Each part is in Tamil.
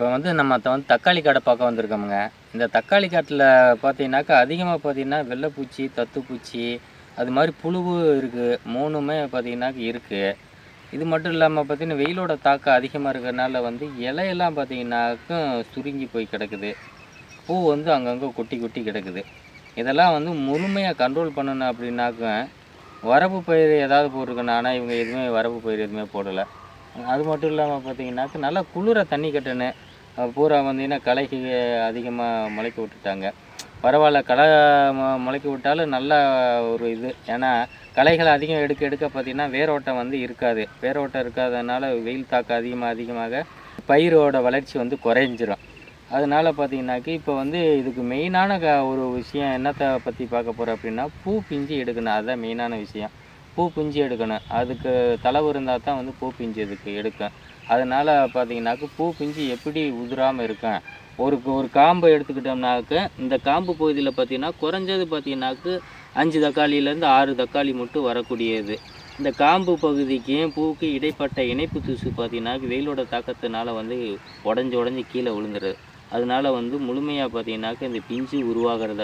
இப்போ வந்து நம்ம வந்து தக்காளி காடை பார்க்க வந்திருக்கோமுங்க. இந்த தக்காளி காட்டில் பார்த்தீங்கன்னாக்கா அதிகமாக பார்த்தீங்கன்னா வெள்ளைப்பூச்சி தத்துப்பூச்சி அது மாதிரி புழுவு இருக்குது மூணுமே பார்த்தீங்கன்னாக்கா இருக்குது இது மட்டும் இல்லாமல் பார்த்தீங்கன்னா வெயிலோட தாக்கம் அதிகமாக இருக்கிறனால வந்து இலையெல்லாம் பார்த்தீங்கன்னாக்கும் சுருங்கி போய் கிடக்குது. பூ வந்து அங்கங்கே கொட்டி கொட்டி கிடக்குது. இதெல்லாம் வந்து முழுமையாக கண்ட்ரோல் பண்ணணும் அப்படின்னாக்க வரப்பு பயிர் ஏதாவது போட்டிருக்கணும். ஆனால் இவங்க எதுவுமே வரப்பு பயிர் எதுவுமே போடலை. அது மட்டும் இல்லாமல் பார்த்தீங்கன்னாக்க நல்லா குளிர தண்ணி கட்டணும் பூரா வந்தீங்கன்னா களைக்கு அதிகமாக முளைக்க விட்டுட்டாங்க. பரவாயில்ல களை முளைக்க விட்டாலும் நல்ல ஒரு இது. ஏன்னா களைகளை அதிகம் எடுக்க எடுக்க பார்த்தீங்கன்னா வேரோட்டம் வந்து இருக்காது. வேரோட்டம் இருக்காதனால வெயில் தாக்கம் அதிகமாக அதிகமாக பயிரோட வளர்ச்சி வந்து குறைஞ்சிரும். அதனால பார்த்தீங்கன்னாக்கி இப்போ வந்து இதுக்கு மெயினான க ஒரு விஷயம் என்னத்தை பற்றி பார்க்க போகிறோம் அப்படின்னா பூ பிஞ்சு எடுக்கணும். அதுதான் மெயினான விஷயம். பூ பிஞ்சு எடுக்கணும். அதுக்கு தளவு இருந்தால் தான் வந்து பூ பிஞ்சு இதுக்கு எடுக்கும். அதனால் பார்த்தீங்கன்னாக்க பூ பிஞ்சு எப்படி உதிராமல் இருக்கும்? ஒரு ஒரு காம்பை எடுத்துக்கிட்டோம்னாக்க இந்த காம்பு பகுதியில் பார்த்தீங்கன்னா குறைஞ்சது பார்த்திங்கனாக்கு அஞ்சு தக்காளியிலேருந்து ஆறு தக்காளி மட்டும் வரக்கூடியது. இந்த காம்பு பகுதிக்கும் பூவுக்கு இடைப்பட்ட இணைப்பு தூசு பார்த்தீங்கன்னா வெயிலோட தாக்கத்தினால வந்து உடஞ்சி உடஞ்சி கீழே விழுந்துருது. அதனால வந்து முழுமையாக பார்த்திங்கனாக்க இந்த பிஞ்சு உருவாகிறத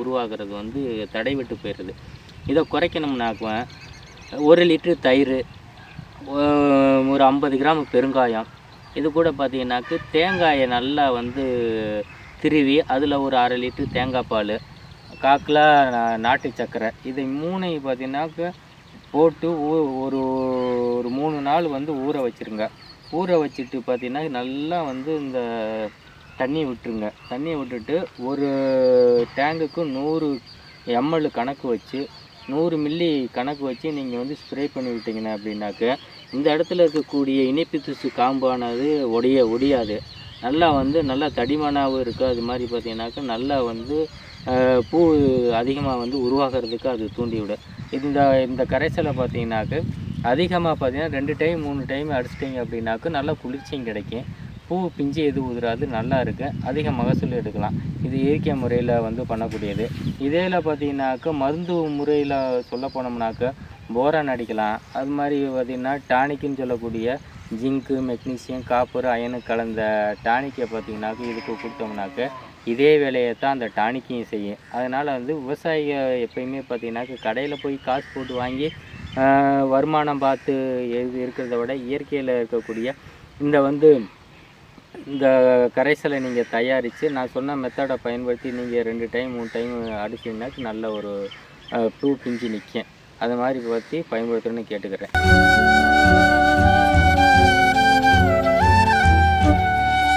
உருவாகிறது வந்து தடைபட்டு போயிடுது இதை குறைக்கணும்னாக்க ஒரு லிட்ரு தயிர் ஒரு ஐம்பது கிராம் பெருங்காயம். இது கூட பார்த்தீங்கன்னாக்கு தேங்காயை நல்லா வந்து திருவி அதில் ஒரு அரை லிட்ரு தேங்காய் பால் காக்கில் நாட்டு சர்க்கரை இதை மூணையும் பார்த்தீங்கன்னாக்க போட்டு ஊ ஒரு ஒரு மூணு நாள் வந்து ஊற வச்சிருங்க. ஊற வச்சுட்டு பார்த்தீங்கன்னா நல்லா வந்து இந்த தண்ணி விட்டுருங்க. தண்ணியை விட்டுட்டு ஒரு டேங்குக்கு நூறு எம்எல் கணக்கு வச்சு நூறு மில்லி கணக்கு வச்சு நீங்கள் வந்து ஸ்ப்ரே பண்ணி விட்டீங்கன்னா அப்படின்னாக்க இந்த இடத்துல இருக்கக்கூடிய இணைப்பு திசு காம்பானது ஒடைய ஒடியாது. நல்லா வந்து நல்லா தடிமனாகவும் இருக்குது அது மாதிரி பார்த்தீங்கன்னாக்கா நல்லா வந்து பூ அதிகமாக வந்து உருவாகிறதுக்கு அது தூண்டிவிடும் இந்த இந்த கரைசலை பார்த்தீங்கன்னாக்க அதிகமாக பார்த்தீங்கன்னா ரெண்டு டைம் மூணு டைம் அடிச்சிட்டிங்க அப்படின்னாக்க நல்லா குளிர்ச்சியும் கிடைக்கும். பூ பிஞ்சு எது உதிராது நல்லா இருக்குது அதிக மகசூல் எடுக்கலாம். இது இயற்கை முறையில் வந்து பண்ணக்கூடியது. இதில் பார்த்தீங்கன்னாக்க மருந்து முறையில் சொல்ல போனோம்னாக்க போரான் அடிக்கலாம். அது மாதிரி பார்த்திங்கன்னா டானிக்குன்னு சொல்லக்கூடிய ஜிங்க்கு மெக்னீசியம் காப்பர் அயனு கலந்த டானிக்கை பார்த்திங்கனாக்க இதுக்கு கொடுத்தோம்னாக்க இதே வேலையை தான் அந்த டானிக்கையும் செய்யும். அதனால் வந்து விவசாயிக எப்பயுமே பார்த்திங்கனாக்க கடையில் போய் காசு போட்டு வாங்கி வருமானம் பார்த்து எது இருக்கிறத விட இயற்கையில் இருக்கக்கூடிய இந்த வந்து இந்த கரைசலை நீங்கள் தயாரித்து நான் சொன்ன மெத்தடை பயன்படுத்தி நீங்கள் ரெண்டு டைம் மூணு டைம் அடிச்சிங்கனாக்கு நல்ல ஒரு பூ பிஞ்சு நிற்கும் அது மாதிரி பற்றி பயன்படுத்தணும்னு கேட்டுக்கிறேன்.